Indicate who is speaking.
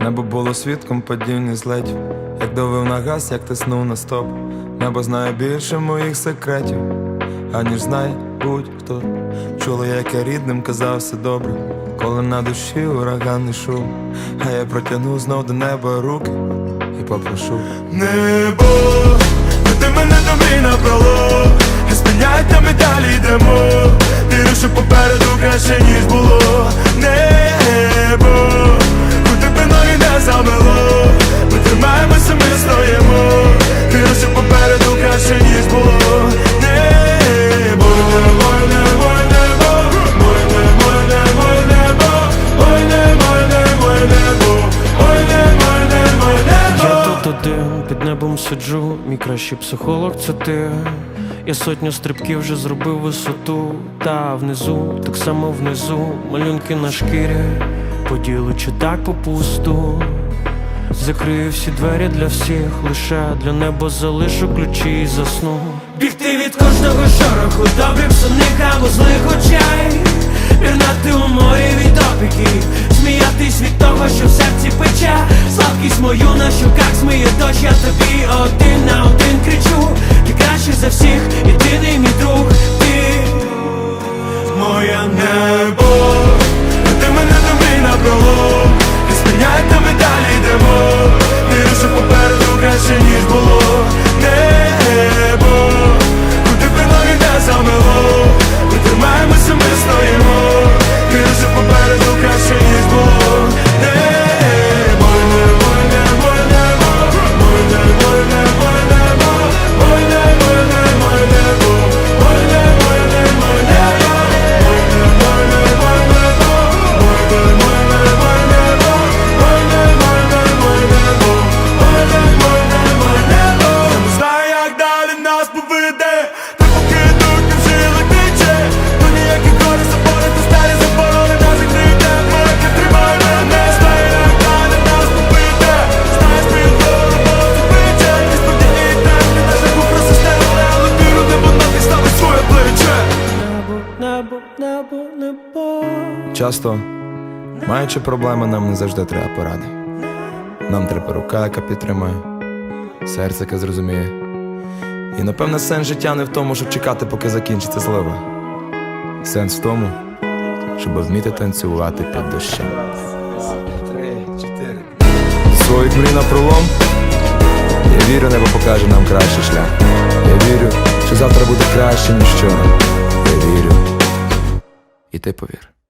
Speaker 1: Небо було свідком падіння злетів, як давив на газ, як тиснув на стоп. Небо знає більше моїх секретів, аніж знає будь-хто. Чула, як я рідним казав все добре, коли на душі ураганний шум. А я протягну знов до неба руки і попрошу.
Speaker 2: Небо, веди мене до мрій
Speaker 3: мій кращий психолог це ти. Я сотню стрибків вже зробив висоту, та внизу, так само внизу, малюнки на шкірі, поділу чи так попусту. Закрию всі двері для всіх, лише для неба залишу ключі і засну. Бігти від кожного шороху, добрих сонних або злих очей. Пірнати у морі від опіків, сміятись від того, що в серці пече, слабкість мою на щуках змиє дощ, я тобі один на один кричу. Ти краще за всіх, єдиний мій друг,
Speaker 1: Часто, маючи проблеми, нам не завжди треба поради. Нам треба рука, яка підтримає, серце, яке зрозуміє. І напевне сенс життя не в тому, щоб чекати, поки закінчиться злива. Сенс в тому, щоб вміти танцювати під дощем. Своїх мрій на пролом. Я вірю, небо покаже нам кращий шлях. Я вірю, що завтра буде краще, ніж вчора. Я вірю. І ти повір.